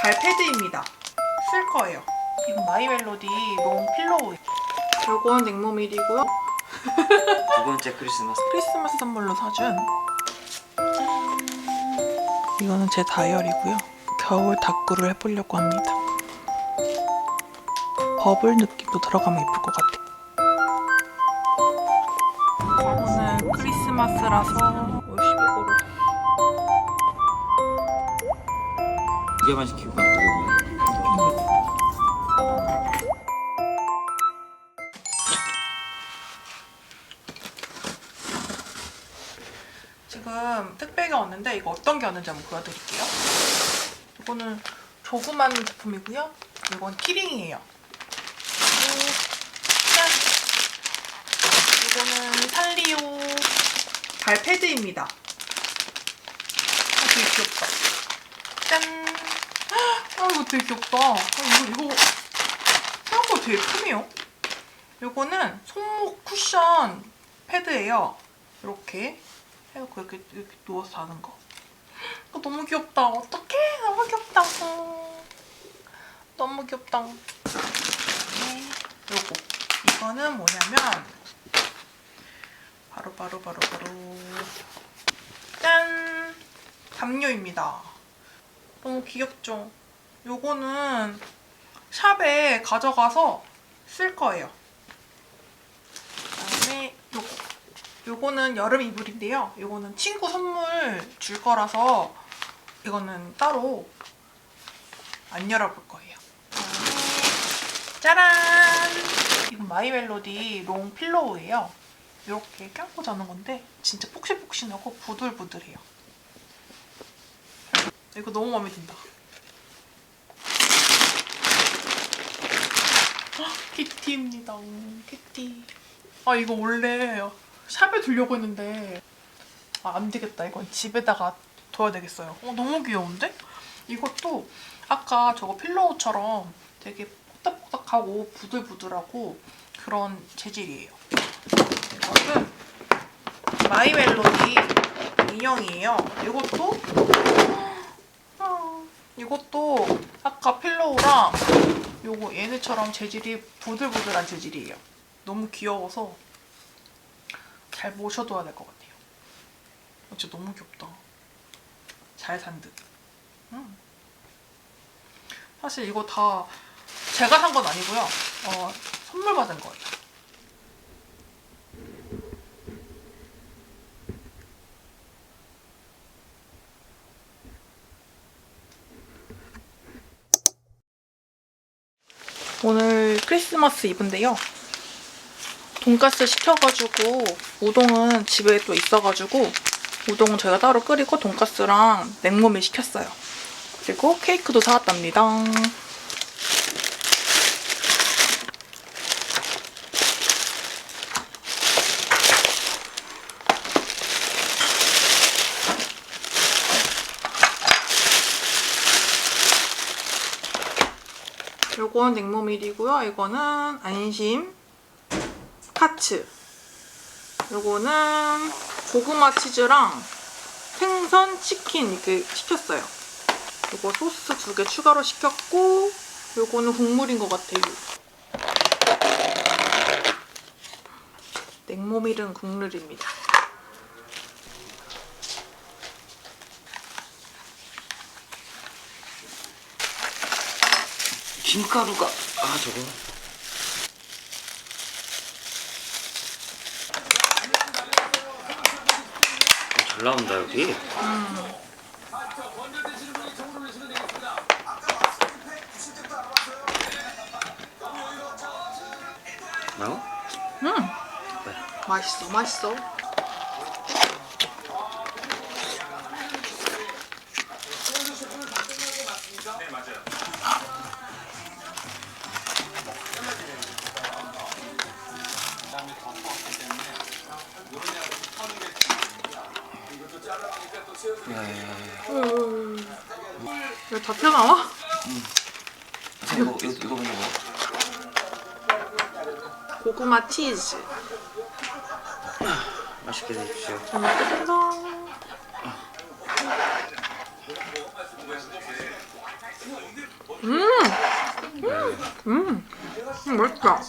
발 패드입니다. 쓸 거예요. 이건 마이멜로디 롱 필로우. 요건 냉모밀이고요. 두 번째 크리스마스 크리스마스 선물로 사준. 이거는 제 다이어리고요. 겨울 다꾸를 해보려고 합니다. 버블 느낌도 들어가면 예쁠 것 같아. 오늘 크리스마스라서 두 개만 시키고 가고 지금 택배가 왔는데 이거 어떤 게 왔는지 한번 보여드릴게요. 이거는 조그만 제품이고요. 이건 키링이에요. 짠! 이거는 살리오 발 패드입니다. 아, 되게 귀엽다. 짠! 아, 이거 되게 귀엽다. 아, 이거, 이거 생각보다 되게 크네요. 이거는 손목 쿠션 패드예요. 이렇게 해놓고 이렇게, 이렇게 누워서 자는 거. 이거 너무 귀엽다. 어떡해. 너무 귀엽다. 어. 너무 귀엽다. 네. 요거. 이거는 뭐냐면 바로 바로 바로 바로 짠! 담요입니다. 너무 귀엽죠? 요거는 샵에 가져가서 쓸 거예요. 그다음에 요거. 요거는 여름 이불인데요. 요거는 친구 선물 줄 거라서 이거는 따로 안 열어볼 거예요. 짜란! 이건 마이멜로디 롱 필로우예요. 이렇게 껴고 자는 건데 진짜 폭신폭신하고 부들부들해요. 이거 너무 마음에 든다. 헉, 키티입니다. 음, 키티. 아 이거 원래 샵에 두려고 했는데 아, 안 되겠다. 이건 집에다가 둬야 되겠어요. 어, 너무 귀여운데? 이것도 아까 저거 필로우처럼 되게 뽁닥뽁닥하고 부들부들하고 그런 재질이에요. 이거는 마이멜로디 인형이에요. 이것도 아, 이것도 아까 필로우랑 요거 얘네처럼 재질이 부들부들한 재질이에요. 너무 귀여워서 잘 모셔둬야 될 것 같아요. 어, 진짜 너무 귀엽다. 잘 산 듯. 음. 사실 이거 다 제가 산 건 아니고요. 어, 선물 받은 거예요. 오늘 크리스마스 이브인데요. 돈가스 시켜가지고 우동은 집에 또 있어가지고 우동은 저희가 따로 끓이고 돈가스랑 냉모밀 시켰어요. 그리고 케이크도 사왔답니다. 요건 냉모밀이고요. 이거는 안심 카츠. 요거는 고구마 치즈랑 생선 치킨 이렇게 시켰어요. 요거 소스 두 개 추가로 시켰고 요거는 국물인 것 같아요. 냉모밀은 국물입니다. 김가루가 아 저거 잘 나온다 여기 나와? 음, 맛있어, 맛있어. 다 튀어나와? 이거 이거 이거 먼저 먹어 고구마 치즈. 맛있게 드십시오 잘 먹겠습니다. 음, 음 맛있다.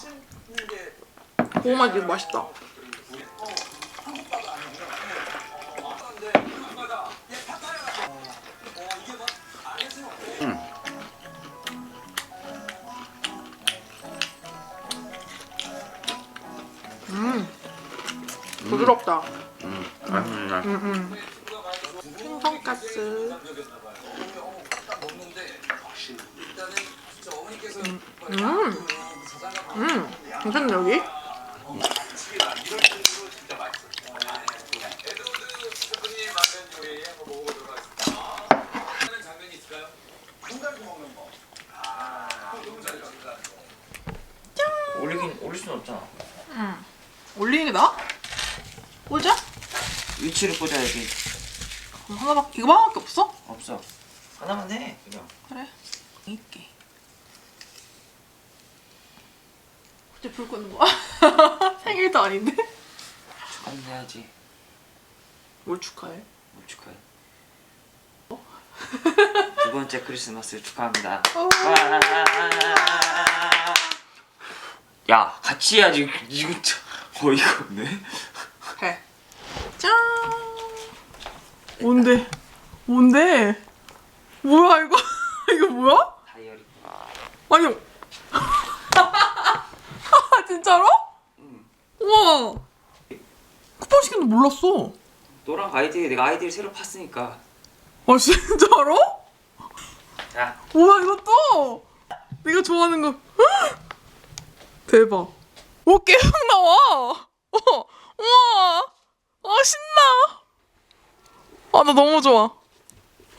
고구마 튀김 맛있다. 부드럽다. 음, 맛있네. 음, 음. 생선가스. 음, 음, 괜찮네 여기. 올리긴 올릴 수는 없잖아. 음, 올리는 게 나아? 꽂아? 위치를 꽂아야지. 그럼 하나밖에 이거 하나밖에 없어? 없어. 하나만 해. 그냥. 그래. 있게. 어째 불 끄는 거야? 생일도 아닌데? 축하해야지. 뭘 축하해? 뭐 축하해. 두 번째 크리스마스 축하합니다. 어. 와. 야, 같이 해야지. 이거 참 어이가 없네. 해. 짠. 뭔데? 뭔데? 뭐야 이거? 이거 뭐야? 다이어리. 아니. 진짜로? 응. 우와. 쿠팡 시킨도 몰랐어. 너랑 아이디 내가 아이디를 새로 팠으니까. 아 진짜로? 자, 뭐야 이것도? 내가 좋아하는 거. 헉! 대박. 오 계속 나와. 어, 우와. 아 신나. 아 나 너무 좋아.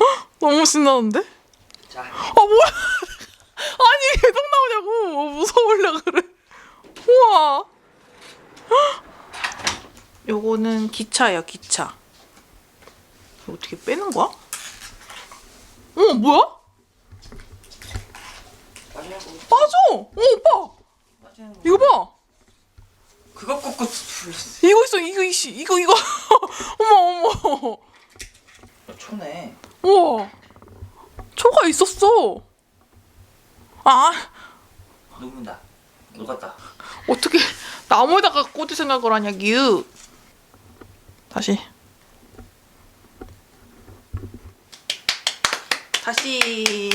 헉! 너무 신나는데? 자. 아 뭐야? 아니 계속 나오냐고. 어, 무서울라 그래. 우와. 헉! 요거는 기차예요 기차. 어떻게 빼는 거야? 어 뭐야? 빠져! 어, 오빠! 이거 봐! 그거 꽂고 풀렸어. 이거 있어, 이거, 이씨, 이거, 이거. 어머, 어머. 초네. 우와. 초가 있었어. 아, 녹는다. 녹았다. 어떻게 나무에다가 꽂을 생각을 하냐, 유. 다시. 다시.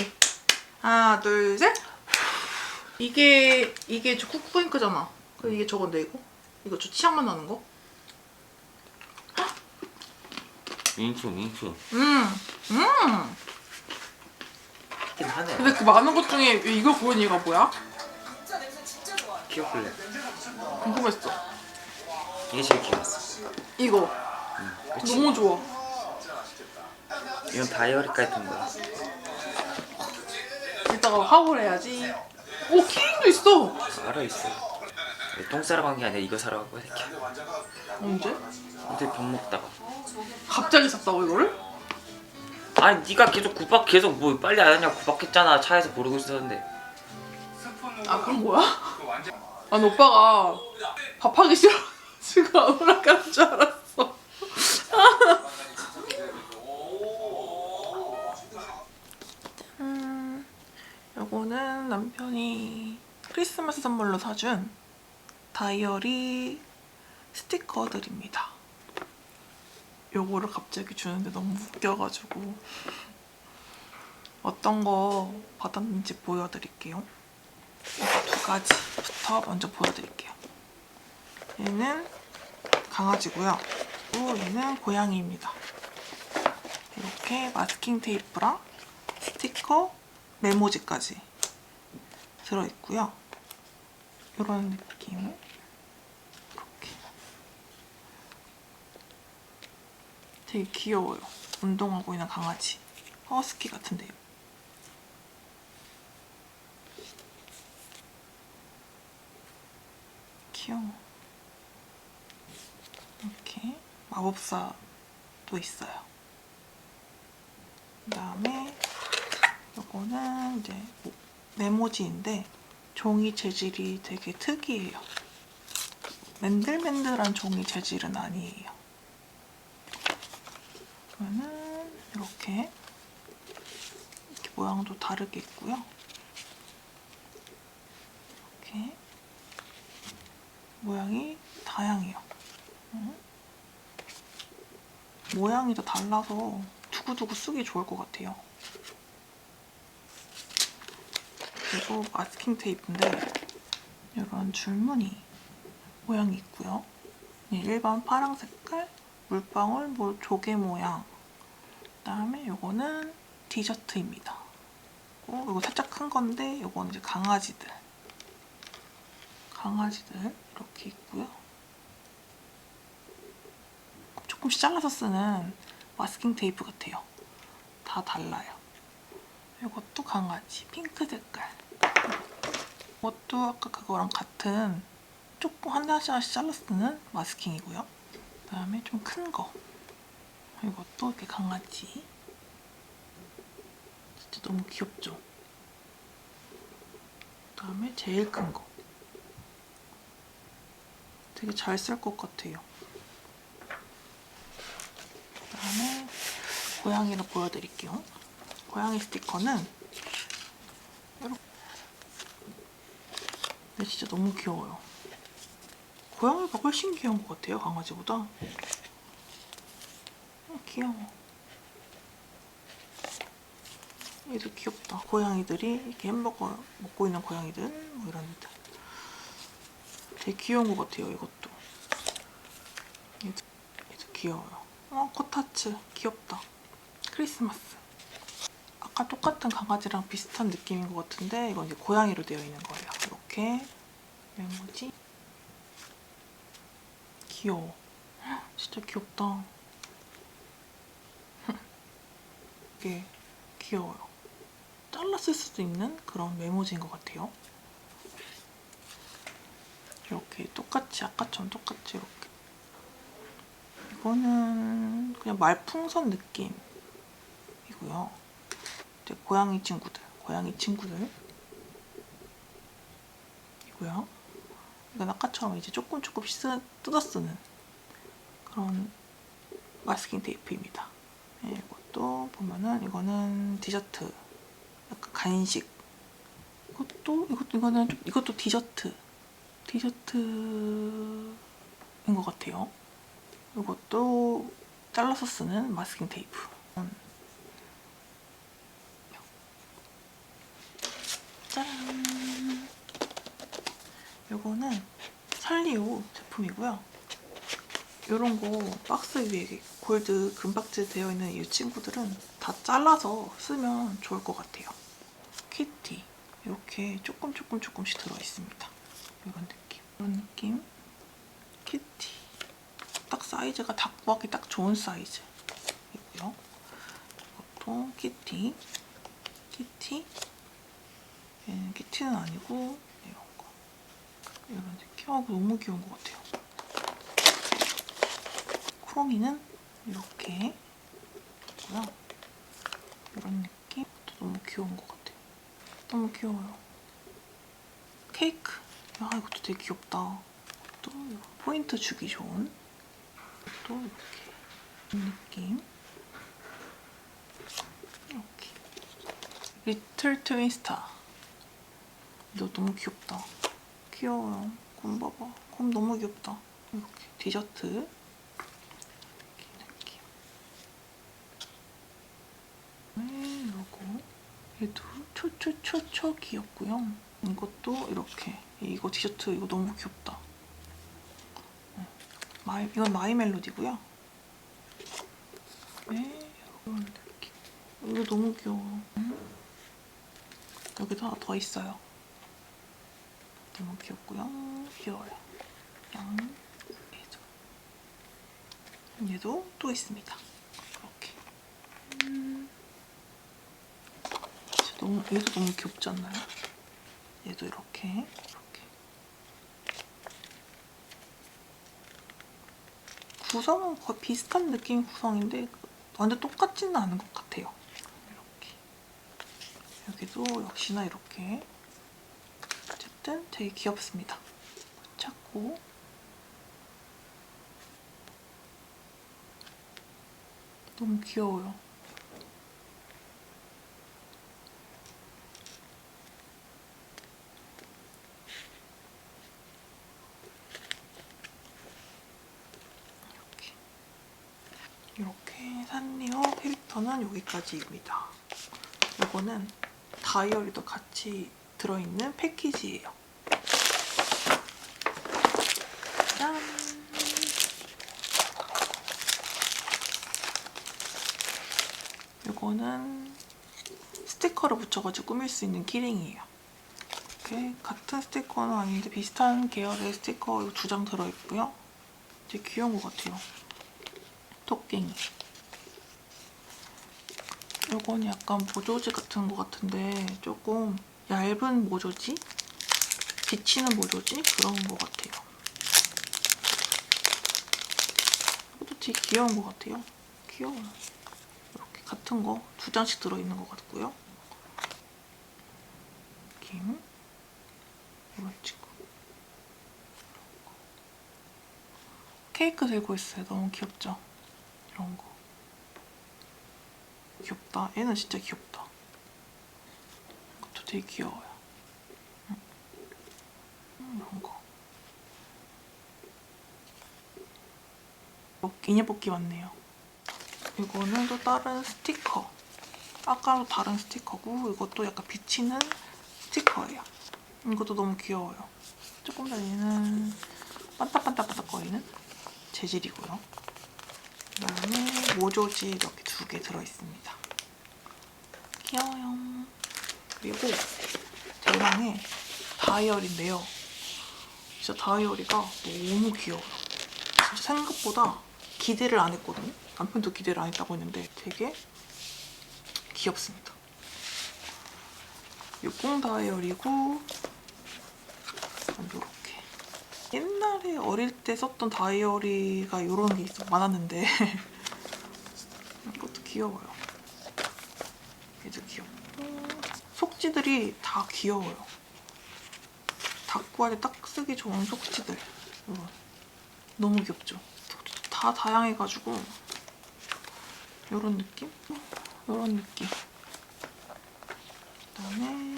하나, 둘, 셋. 이게, 이게 저 쿠쿠잉크잖아. 그 이게 저건데, 이거? 이거 저 치약만 나는 거? 민초, 민초. 음, 음. 하긴 하네. 근데 그 많은 것 중에 왜 이걸 고른 이유가 뭐야? 키워플레. 궁금했어. 이게 제일 귀여웠어. 이거 그치? 너무 좋아. 이건 다이어리 같은 거야. 이따가 화보를 해야지. 오 키링도 있어. 알아 있어. 똥 싸러 간 게 아니라 이거 사러 간 거야, 이렇게. 언제? 근데 밥 먹다가. 갑자기 샀다고 이거를? 아니 네가 계속 구박 계속 뭐 빨리 안 하냐 구박했잖아 차에서 고르고 있었는데 아 그럼 뭐야? 아니 오빠가 밥하기 싫어 지금 안 올라가는 줄 알았어. 짠. 요거는 남편이 크리스마스 선물로 사준 다이어리 스티커들입니다. 요거를 갑자기 주는데 너무 웃겨가지고 어떤 거 받았는지 보여드릴게요. 두 가지부터 먼저 보여드릴게요. 얘는 강아지고요. 또 얘는 고양이입니다. 이렇게 마스킹 테이프랑 스티커, 메모지까지 들어있고요. 이런 느낌. 이렇게. 되게 귀여워요. 운동하고 있는 강아지. 허스키 같은데요. 귀여워. 이렇게 마법사도 있어요. 그 다음에 이거는 이제 뭐 메모지인데 종이 재질이 되게 특이해요. 맨들맨들한 종이 재질은 아니에요. 그러면은 이렇게 이렇게 모양도 다르게 있고요. 이렇게 모양이 다양해요. 음. 모양이 다 달라서 두고두고 쓰기 좋을 것 같아요. 그리고 마스킹 테이프인데 이런 줄무늬 모양이 있고요. 일반 파랑 색깔 물방울 뭐 조개 모양 그다음에 요거는 디저트입니다. 어, 이거 살짝 큰 건데 요거는 이제 강아지들 강아지들 이렇게 있고요. 조금씩 잘라서 쓰는 마스킹 테이프 같아요. 다 달라요. 이것도 강아지 핑크 색깔. 이것도 아까 그거랑 같은 조금 한 장씩 하나씩 잘라 쓰는 마스킹이고요. 그다음에 좀 큰 거. 이것도 이렇게 강아지. 진짜 너무 귀엽죠? 그다음에 제일 큰 거. 되게 잘 쓸 것 같아요. 그 다음에 고양이를 보여드릴게요. 고양이 스티커는 이렇게. 진짜 너무 귀여워요. 고양이가 훨씬 귀여운 것 같아요, 강아지보다. 어, 귀여워. 얘도 귀엽다. 고양이들이 이렇게 햄버거 먹고 있는 고양이들 뭐 이런 애들. 되게 귀여운 것 같아요, 이것도. 얘도, 얘도 귀여워요. 어, 코타츠 귀엽다. 크리스마스. 아까 똑같은 강아지랑 비슷한 느낌인 것 같은데 이건 이제 고양이로 되어 있는 거예요. 이렇게 메모지. 귀여워. 헉, 진짜 귀엽다. 이게 귀여워요. 쓸 수도 있는 그런 메모지인 것 같아요. 이렇게 똑같이 아까처럼 똑같이 이렇게. 이거는 그냥 말풍선 느낌이고요. 이제 고양이 친구들, 고양이 친구들 이고요. 이건 아까처럼 이제 조금 조금씩 쓰, 뜯어 쓰는 그런 마스킹 테이프입니다. 네, 이것도 보면은 이거는 디저트, 약간 간식. 이것도 이것도 이거는 좀, 이것도 디저트, 디저트인 것 같아요. 이것도 잘라서 쓰는 마스킹 테이프. 음. 짠! 요거는 살리오 제품이고요. 요런 거 박스 위에 골드 금박지 되어 있는 이 친구들은 다 잘라서 쓰면 좋을 것 같아요. 키티 이렇게 조금 조금 조금씩 들어 있습니다. 느낌. 키티. 딱 사이즈가 다 구하기 딱 좋은 사이즈이고요. 이것도 키티. 키티. 얘는 키티는 아니고 이런 거. 이런 느낌. 아, 너무 귀여운 것 같아요. 크로미는 이렇게 있고요. 이런 느낌. 또 너무 귀여운 것 같아요. 너무 귀여워요. 케이크. 아, 이것도 되게 귀엽다. 또 포인트 주기 좋은 또 이렇게 느낌. 이렇게. 리틀 트윈스타. 이거 너무 귀엽다. 귀여워요. 곰 봐봐. 곰 너무 귀엽다. 이렇게 디저트. 이렇게 느낌. 네, 이러고 얘도 초초초초 귀엽고요. 이것도 이렇게. 이거 디저트 이거 너무 귀엽다. 응. 마이, 이건 마이 멜로디고요. 네, 이런 느낌. 이거 너무 귀여워. 응? 여기도 하나 더 있어요. 너무 귀엽고요. 귀여워요. 양, 얘도. 얘도 또 있습니다. 이렇게. 음. 너무, 얘도 너무 귀엽지 않나요? 얘도 이렇게, 이렇게. 구성은 거의 비슷한 느낌 구성인데 완전 똑같지는 않은 것 같아요. 이렇게. 여기도 역시나 이렇게. 어쨌든 되게 귀엽습니다. 찾고 너무 귀여워요. 산리오 캐릭터는 여기까지입니다. 이거는 다이어리도 같이 들어있는 패키지예요. 짠! 이거는 스티커를 붙여가지고 꾸밀 수 있는 키링이에요. 이렇게 같은 스티커는 아닌데 비슷한 계열의 스티커 두 장 들어있고요. 되게 귀여운 것 같아요. 토깽이. 이건 약간 모조지 같은 것 같은데 조금 얇은 모조지? 비치는 모조지? 그런 것 같아요. 이것도 되게 귀여운 것 같아요. 귀여워요. 이렇게 같은 거 두 장씩 들어있는 것 같고요. 김 이런 친구. 케이크 들고 있어요. 너무 귀엽죠? 이런 거. 귀엽다. 얘는 진짜 귀엽다. 이것도 되게 귀여워요. 음. 음, 이런 거. 어, 인형 뽑기 왔네요. 이거는 또 다른 스티커. 아까도 다른 스티커고 이것도 약간 비치는 스티커예요. 이것도 너무 귀여워요. 조금 더 얘는 반딱반딱반딱 거리는 재질이고요. 그다음에 모조지 이렇게 두 개 들어있습니다. 귀여워요. 그리고 제 방에 다이어리인데요. 진짜 다이어리가 너무 귀여워요. 진짜 생각보다 기대를 안 했거든요. 남편도 기대를 안 했다고 했는데 되게 귀엽습니다. 육공 다이어리고 이렇게 옛날에 어릴 때 썼던 다이어리가 이런 게 있어 많았는데 이것도 귀여워요. 얘도 귀엽고 속지들이 다 귀여워요. 때딱 쓰기 좋은 속지들. 너무 귀엽죠? 다 다양해가지고 이런 느낌? 이런 느낌. 그다음에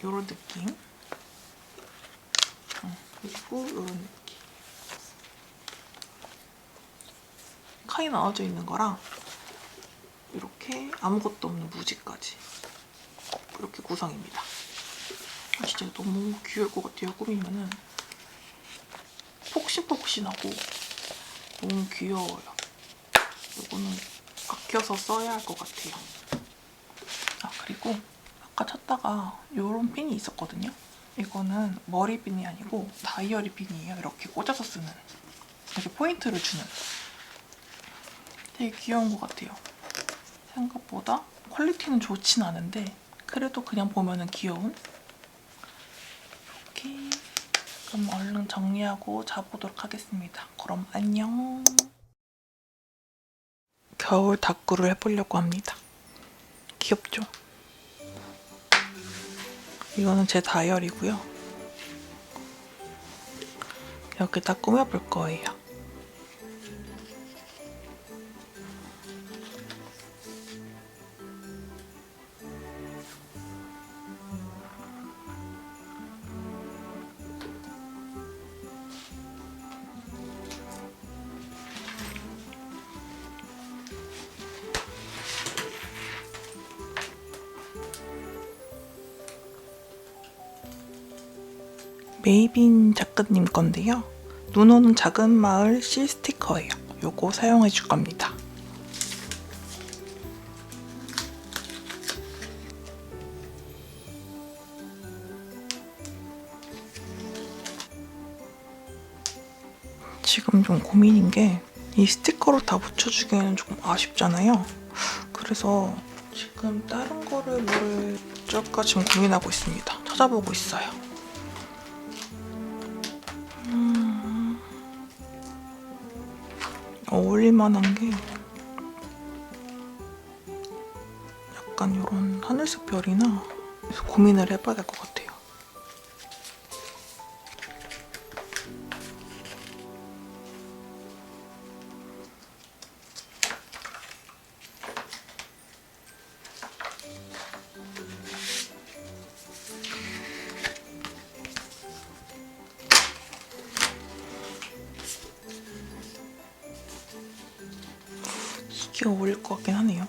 이런 느낌. 응, 그리고 이런 느낌. 칸이 나와져 있는 거랑 이렇게 아무것도 없는 무지까지 이렇게 구성입니다. 아, 진짜 너무 귀여울 것 같아요. 꾸미면은 폭신폭신하고 너무 귀여워요. 이거는 아껴서 써야 할 것 같아요. 아 그리고 아까 찾다가 이런 핀이 있었거든요. 이거는 머리 핀이 아니고 다이어리 핀이에요. 이렇게 꽂아서 쓰는 이렇게 포인트를 주는 되게 귀여운 것 같아요. 생각보다 퀄리티는 좋진 않은데 그래도 그냥 보면은 귀여운 이렇게 그럼 얼른 정리하고 자보도록 하겠습니다. 그럼 안녕. 겨울 다꾸를 해보려고 합니다. 귀엽죠? 이거는 제 다이어리고요. 여기다 꾸며볼 거예요. 건데요. 눈 오는 작은 마을 실 스티커예요. 요거 사용해 줄 겁니다. 지금 좀 고민인 게 이 스티커로 다 붙여주기에는 조금 아쉽잖아요. 그래서 지금 다른 거를 뭘 어쩔까 지금 고민하고 있습니다. 찾아보고 있어요. 어울릴 만한 게 약간 이런 하늘색 별이나 고민을 해봐야 될 것 같아요. 어릴 것 같긴 하네요.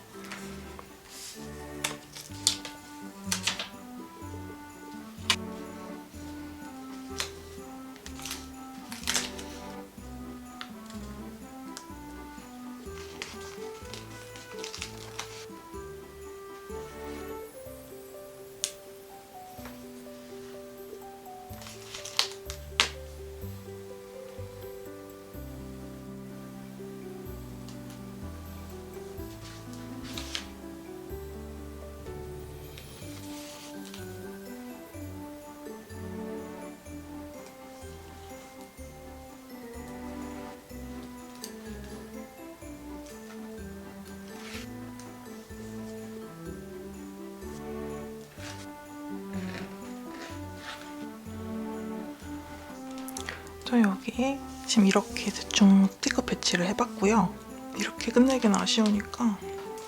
저 여기에 지금 이렇게 대충 스티커 배치를 해봤고요. 이렇게 끝내기는 아쉬우니까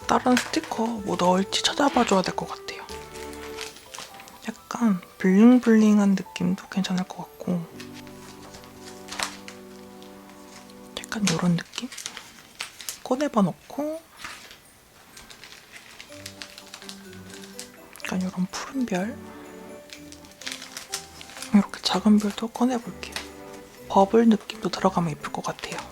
다른 스티커 뭐 넣을지 찾아봐줘야 될 것 같아요. 약간 블링블링한 느낌도 괜찮을 것 같고 약간 이런 느낌? 꺼내봐 놓고 약간 이런 푸른 별 이렇게 작은 별도 꺼내볼게요. 버블 느낌도 들어가면 예쁠 것 같아요.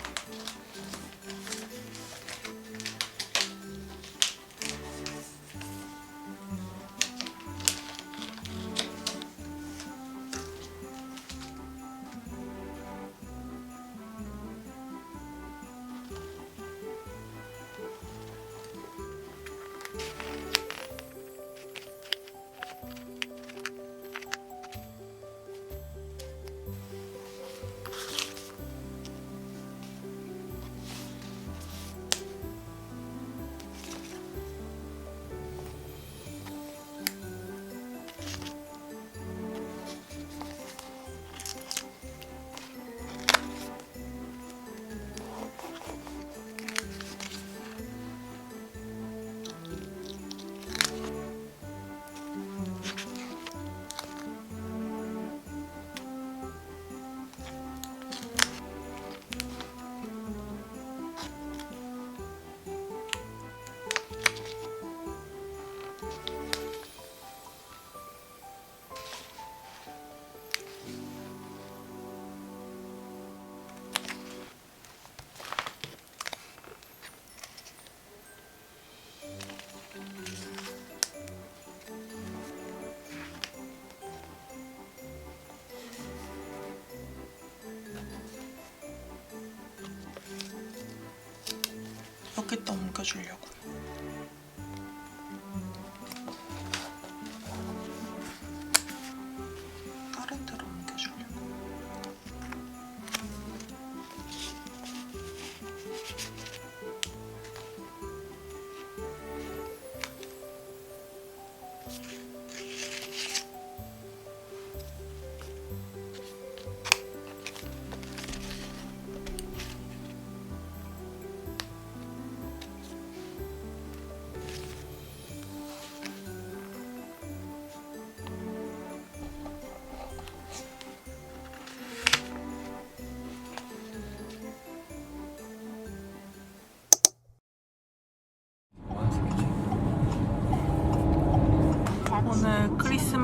옮겨주려고.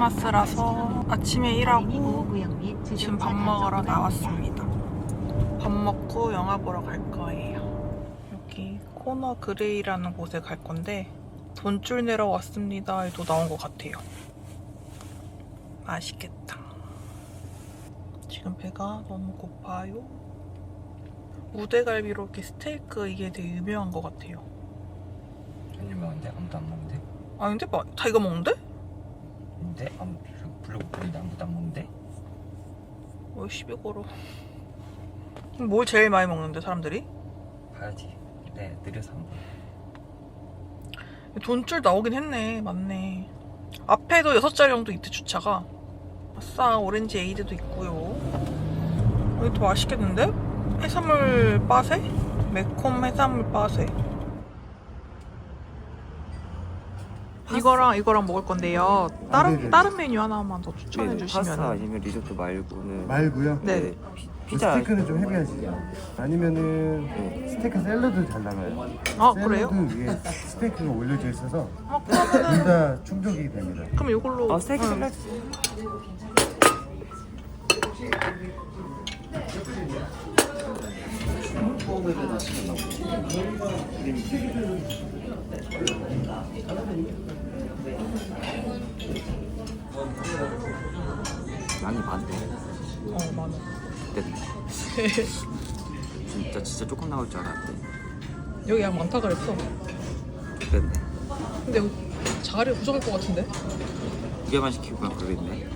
크리스마스라서 아침에 일하고 지금 밥 먹으러 나왔습니다. 밥 먹고 영화 보러 갈 거예요. 여기 코너 그레이라는 곳에 갈 건데 돈줄 내러 왔습니다에도 나온 것 같아요. 맛있겠다. 지금 배가 너무 고파요. 우대갈비로 이렇게 스테이크 이게 되게 유명한 것 같아요. 유명한데 아무도 안 먹는데? 아 근데 막다 이거 먹는데? 근데 아무 블로그 보는데 아무도 안 먹는데? 왜 시비 걸어? 뭘 제일 많이 먹는데 사람들이? 봐야지. 네 느려서 한 번. 돈줄 나오긴 했네. 맞네. 앞에도 6자리 정도 있대 주차가. 아싸 오렌지 에이드도 있고요. 여기도 맛있겠는데? 해산물 빠세? 매콤 해산물 빠세. 이거랑 이거랑 먹을 건데요. 다른 네네. 다른 메뉴 하나만 더 추천해 네, 주시면. 파스타 아니면 리조또 말고는 말고요. 네. 피- 피자 스테이크는 좀 헤비하시죠? 아니면은 스테이크 샐러드 잘 나가요. 아 그래요? 샐러드 위에 스테이크가 올려져 있어서 아 그러면은 둘 다 충족이 됩니다. 그럼 이걸로 어 스테이크 응. 샐러드 양이 많네. 어 많아. 됐네. 진짜 진짜 조금 나올 줄 알았는데. 여기 양 많다 그랬어. 됐네. 근데 자리 부족할 것 같은데? 두 개만 시키고 그냥 그러겠네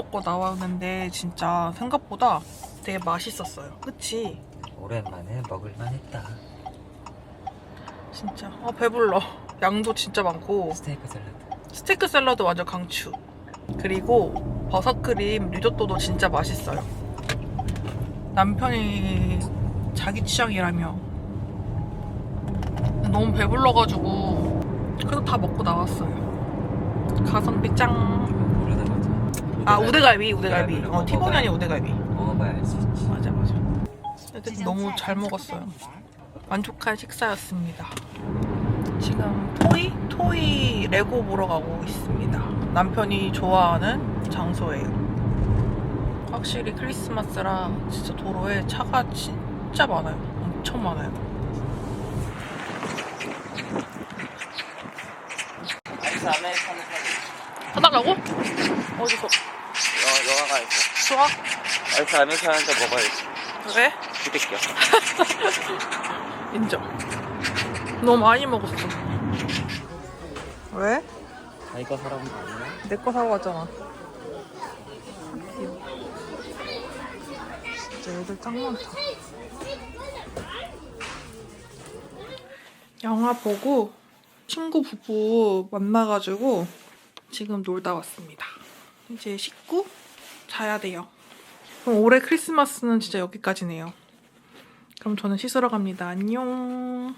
먹고 나왔는데 진짜 생각보다 되게 맛있었어요. 그치? 오랜만에 먹을만 했다. 진짜. 아 배불러. 양도 진짜 많고. 스테이크 샐러드. 스테이크 샐러드 완전 강추. 그리고 버섯 크림 리조또도 진짜 맛있어요. 남편이 자기 취향이라며. 너무 배불러가지고 그래도 다 먹고 나왔어요. 가성비 짱 아 우대갈비 우대갈비. 어 티본이 아니 우대갈비. 먹어봐야 알수 있지. 맞아 맞아. 애들이 너무 잘 먹었어요. 만족한 식사였습니다. 지금 토이 토이 레고 보러 가고 있습니다. 남편이 좋아하는 장소예요. 확실히 크리스마스라 진짜 도로에 차가 진짜 많아요. 엄청 많아요. 아이스 아메리카노 사달라고? 어디서? 여, 영화관에서 좋아? 아이스 아메리카노 한잔 먹어야지 왜? 기대게요 인정 너무 많이 먹었어 왜? 자기가 사람은 아니야? 내 거 사러 왔잖아. 진짜 애들 짱 많다. 영화 보고 친구 부부 만나가지고 지금 놀다 왔습니다. 이제 씻고 자야 돼요. 그럼 올해 크리스마스는 진짜 여기까지네요. 그럼 저는 씻으러 갑니다. 안녕.